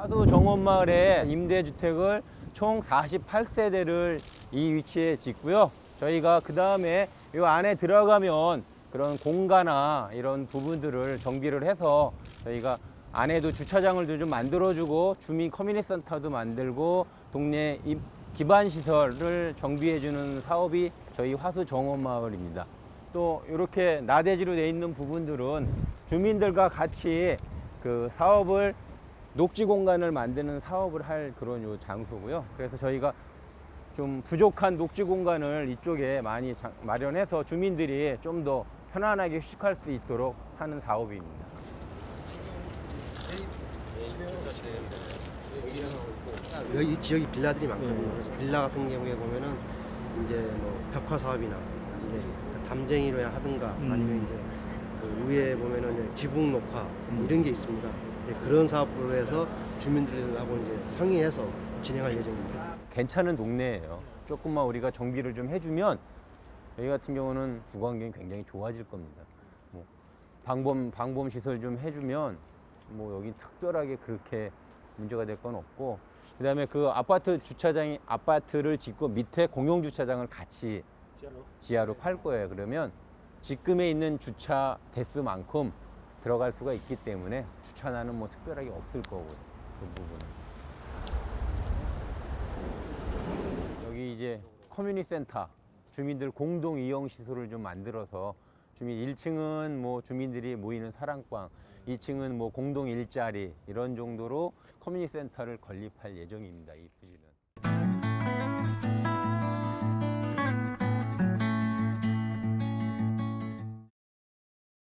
하수 정원마을에 임대주택을 총 48세대를 이 위치에 짓고요. 저희가 그 다음에 이 안에 들어가면 그런 공가나 이런 부분들을 정비를 해서 저희가 안에도 주차장을 좀 만들어주고 주민 커뮤니티 센터도 만들고 동네 임- 기반 시설을 정비해주는 사업이 저희 화수 정원 마을입니다. 또 이렇게 나대지로 돼 있는 부분들은 주민들과 같이 그 사업을 녹지 공간을 만드는 사업을 할 그런 요 장소고요. 그래서 저희가 좀 부족한 녹지 공간을 이쪽에 많이 자- 마련해서 주민들이 좀 더 편안하게 휴식할 수 있도록 하는 사업입니다. 여기 이 지역이 빌라들이 많거든요. 그래서 빌라 같은 경우에 보면은 이제 뭐 벽화 사업이나 이제 담쟁이로 하든가 아니면 이제 그 위에 보면은 이제 지붕 녹화 뭐 이런 게 있습니다. 이제 그런 사업으로 해서 주민들하고 이제 상의해서 진행할 예정입니다. 괜찮은 동네예요. 조금만 우리가 정비를 좀 해주면 여기 같은 경우는 주거 환경이 굉장히 좋아질 겁니다. 뭐 방범 방범 시설 좀 해주면 뭐 여기 특별하게 그렇게 문제가 될 건 없고 그다음에 그 아파트 주차장이 아파트를 짓고 밑에 공용 주차장을 같이 지하로 팔 거예요. 그러면 지금에 있는 주차 대수만큼 들어갈 수가 있기 때문에 주차난은 뭐 특별하게 없을 거고 그 부분은. 여기 이제 커뮤니티 센터 주민들 공동 이용 시설을 좀 만들어서 주민 1층은 뭐 주민들이 모이는 사랑방, 2층은 뭐 공동 일자리 이런 정도로 커뮤니티 센터를 건립할 예정입니다. 이 부지는.